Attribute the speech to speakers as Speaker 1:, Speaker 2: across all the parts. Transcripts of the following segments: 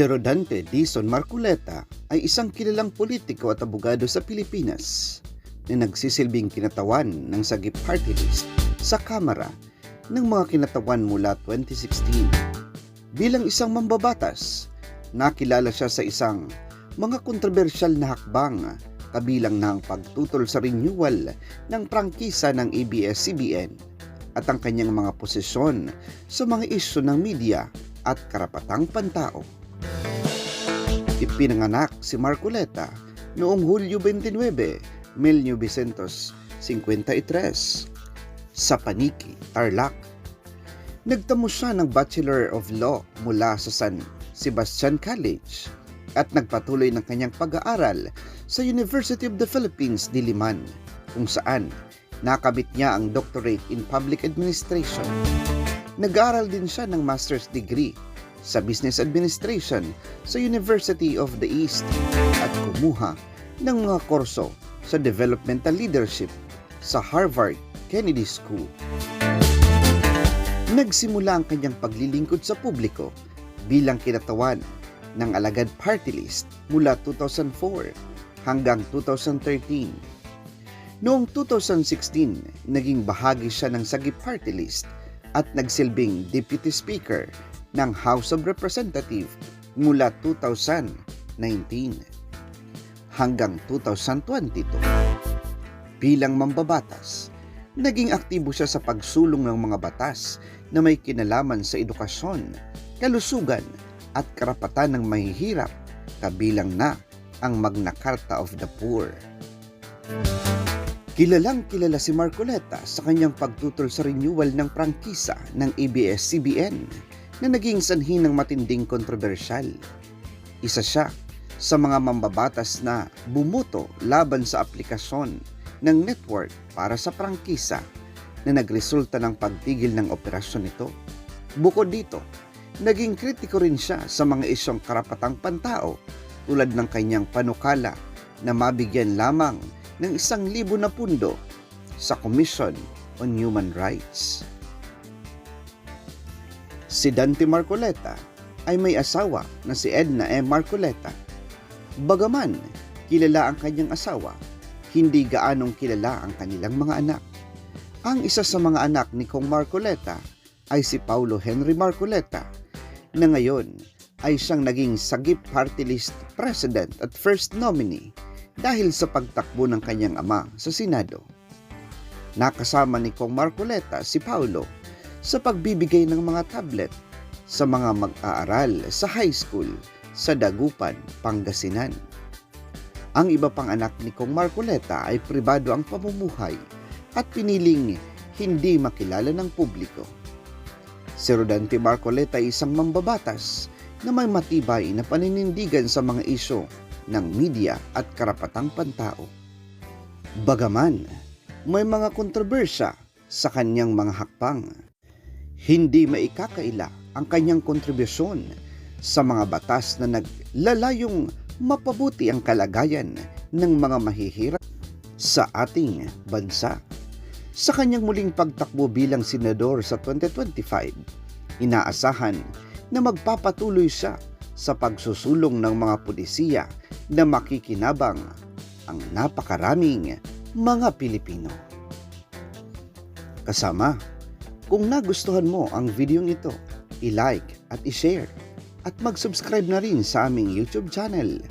Speaker 1: Si Rodante Dizon Marculeta ay isang kilalang politiko at abogado sa Pilipinas na nagsisilbing kinatawan ng Sagip Party List sa Kamara ng mga kinatawan mula 2016. Bilang isang mambabatas, nakilala siya sa isang mga kontrobersyal na hakbang kabilang ng pagtutol sa renewal ng prangkisa ng ABS-CBN at ang kanyang mga posisyon sa mga isyu ng media at karapatang pantao. Ipinanganak si Marcoleta noong Hulyo 29, 1953 sa Paniki, Tarlac. Nagtamo siya ng Bachelor of Law mula sa San Sebastian College at nagpatuloy ng kanyang pag-aaral sa University of the Philippines, Diliman, kung saan nakabit niya ang Doctorate in Public Administration. Nag-aaral din siya ng master's degree sa Business Administration sa University of the East at kumuha ng mga kurso sa Developmental Leadership sa Harvard Kennedy School. Nagsimula ang kanyang paglilingkod sa publiko bilang kinatawan ng Alagad Party List mula 2004 hanggang 2013. Noong 2016, naging bahagi siya ng Sagip Party List at nagsilbing Deputy Speaker ng House of Representatives mula 2019 hanggang 2022. Bilang mambabatas, naging aktibo siya sa pagsulong ng mga batas na may kinalaman sa edukasyon, kalusugan at karapatan ng mahihirap kabilang na ang Magna Carta of the Poor. Kilalang kilala si Marcoleta sa kanyang pagtutol sa renewal ng prangkisa ng ABS-CBN na naging sanhi ng matinding kontrobersyal. Isa siya sa mga mambabatas na bumuto laban sa aplikasyon ng network para sa prangkisa na nagresulta ng pagtigil ng operasyon nito. Bukod dito, naging kritiko rin siya sa mga isyong karapatang pantao tulad ng kanyang panukala na mabigyan lamang ng isang libo na pundo sa Commission on Human Rights. Si Dante Marcoleta ay may asawa na si Edna M. Marcoleta. Bagaman kilala ang kanyang asawa, hindi gaanong kilala ang kanilang mga anak. Ang isa sa mga anak ni Kong Marcoleta ay si Paulo Henry Marcoleta na ngayon ay siyang naging Sagip Party List President at First Nominee dahil sa pagtakbo ng kanyang ama sa Senado. Nakasama ni Kong Marcoleta si Paulo sa pagbibigay ng mga tablet sa mga mag-aaral sa high school sa Dagupan, Pangasinan. Ang iba pang anak ni Kong Marcoleta ay pribado ang pamumuhay at piniling hindi makilala ng publiko. Si Rodante Marcoleta ay isang mambabatas na may matibay na paninindigan sa mga isyo ng media at karapatang pantao. Bagaman, may mga kontrobersya sa kanyang mga hakbang. Hindi maikakaila ang kanyang kontribusyon sa mga batas na naglalayong mapabuti ang kalagayan ng mga mahihirap sa ating bansa. Sa kanyang muling pagtakbo bilang senador sa 2025, inaasahan na magpapatuloy siya sa pagsusulong ng mga pulisiya na makikinabang ang napakaraming mga Pilipino. Kasama, kung nagustuhan mo ang video ito, i-like at i-share at mag-subscribe na rin sa aming YouTube channel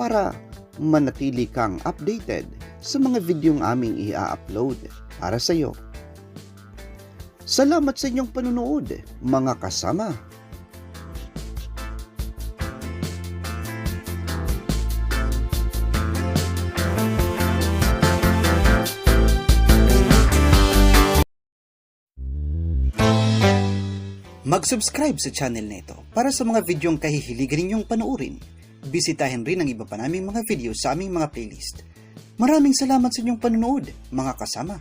Speaker 1: para manatili kang updated sa mga videong aming i-upload para sa iyo. Salamat sa inyong panunood, mga kasama. Mag-subscribe sa channel na ito para sa mga videong kahihiligan ninyong panoorin. Bisitahin rin ang iba pa naming mga video sa aming mga playlist. Maraming salamat sa inyong panonood, mga kasama.